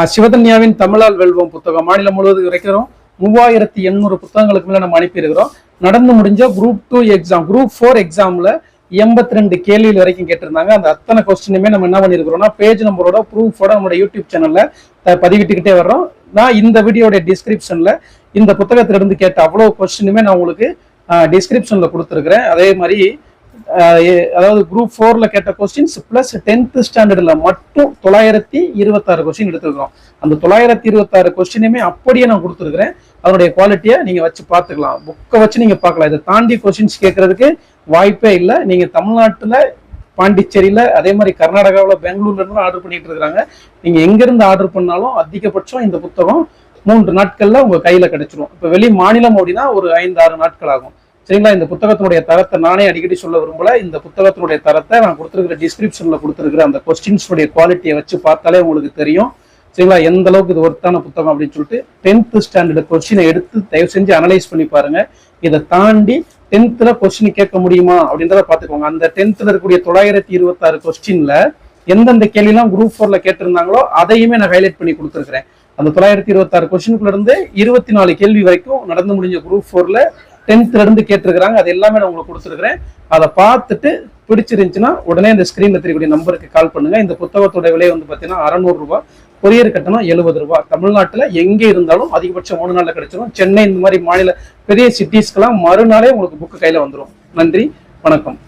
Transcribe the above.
சிவதன்யாவின் தமிழால் வெல்வோம் புத்தகம். மாநிலம் முழுவதும் இருக்கிறோம் மூவாயிரத்தி எண்ணூறு புத்தகங்களுக்கு மேல நம்ம அனுப்பியிருக்கிறோம். நடந்து முடிஞ்ச group two exam group four எக்ஸாம்ல எண்பத்தி ரெண்டு கேள்வியில் வரைக்கும் கேட்டிருந்தாங்க. அந்த அத்தனை கொஸ்டினுமே நம்ம என்ன பண்ணிருக்கிறோம்னா பேஜ் நம்பரோட ப்ரூஃபோட நம்மளோட யூடியூப் சேனல்ல பதிவிட்டுக்கிட்டே வர்றோம். நான் இந்த வீடியோட டிஸ்கிரிப்ஷன்ல இந்த புத்தகத்திலிருந்து கேட்ட அவ்வளவு கொஸ்டினுமே நான் உங்களுக்கு டிஸ்கிரிப்ஷன்ல கொடுத்துருக்குறேன். அதே மாதிரி அதாவது குரூப் ஃபோர்ல கேட்ட கொஸ்டின்ஸ் பிளஸ் டென்த் ஸ்டாண்டர்ட்ல மட்டும் தொள்ளாயிரத்தி இருபத்தாறு கொஸ்டின் எடுத்துருக்கோம் அந்த தொள்ளாயிரத்தி இருபத்தாறு கொஸ்டினுமே அப்படியே நான் கொடுத்துருக்கிறேன். அதனுடைய குவாலிட்டியை நீங்க வச்சு பார்த்துக்கலாம். புக்கை வச்சு நீங்க பார்க்கலாம். இதை தாண்டி கொஸ்டின்ஸ் கேட்கறதுக்கு வாய்ப்பே இல்லை. நீங்க தமிழ்நாட்டுல பாண்டிச்சேரியில அதே மாதிரி கர்நாடகாவில் பெங்களூர்ல இருந்து ஆர்டர் பண்ணிட்டு இருக்கிறாங்க. நீங்க எங்கேருந்து ஆர்டர் பண்ணாலும் அதிகபட்சம் இந்த புத்தகம் மூன்று நாட்கள்ல உங்க கையில கிடச்சிரும். இப்ப வெளி மாநிலம் அப்படின்னா ஒரு ஐந்து ஆறு நாட்கள் ஆகும். சரிங்களா? இந்த புத்தகத்தினுடைய தரத்தை நானே அடிக்கடி சொல்ல விரும்பல. இந்த புத்தகத்தினுடைய தரத்தை நான் கொடுத்துருக்கிற டிஸ்கிரிப்ஷன்ல கொடுத்துருக்கிற அந்த கொஸ்டின்ஸுடைய குவாலிட்டியை வச்சு பார்த்தாலே உங்களுக்கு தெரியும். சரிங்களா? எந்த அளவுக்கு இது ஒர்த்தான புத்தகம் அப்படின்னு சொல்லிட்டு டென்த்து ஸ்டாண்டர்ட் கொஸ்டினை எடுத்து தயவு செஞ்சு அனலைஸ் பண்ணி பாருங்க. இதை தாண்டி டென்த்தில் கொஸ்டின் கேட்க முடியுமா அப்படின்றத பார்த்துக்கோங்க. அந்த டென்த்தில் இருக்கக்கூடிய தொள்ளாயிரத்தி இருபத்தாறு கொஸ்டின்ல எந்தெந்த கேள்விலாம் குரூப் ஃபோர்ல கேட்டிருந்தாங்களோ அதையுமே நான் ஹைலைட் பண்ணி கொடுத்துருக்கிறேன். அந்த தொள்ளாயிரத்தி இருபத்தாறு கொஸ்டினுக்குள்ள இருந்து இருபத்தி நாலு கேள்வி வரைக்கும் நடந்து முடிஞ்ச குரூப் ஃபோர்ல டென்த்ல இருந்து கேட்டிருக்கிறாங்க அது எல்லாமே நான் உங்களுக்கு கொடுத்துருக்குறேன். அதை பார்த்துட்டு பிடிச்சிருந்துச்சுன்னா உடனே இந்த ஸ்கிரீன்ல தெரியக்கூடிய நம்பருக்கு கால் பண்ணுங்க. இந்த புத்தகத்தோட விலை வந்து பார்த்தீங்கன்னா அறநூறு ரூபாய் கொரியர் கட்டணம் எழுபது ரூபாய் தமிழ்நாட்டுல எங்கே இருந்தாலும் அதிகபட்சம் மூணு நாள்ல கிடைச்சிடும் சென்னை இந்த மாதிரி மாநில பெரிய சிட்டிஸ்க்கெல்லாம் மறுநாளே உங்களுக்கு புக்கு கையில வந்துடும் நன்றி வணக்கம்.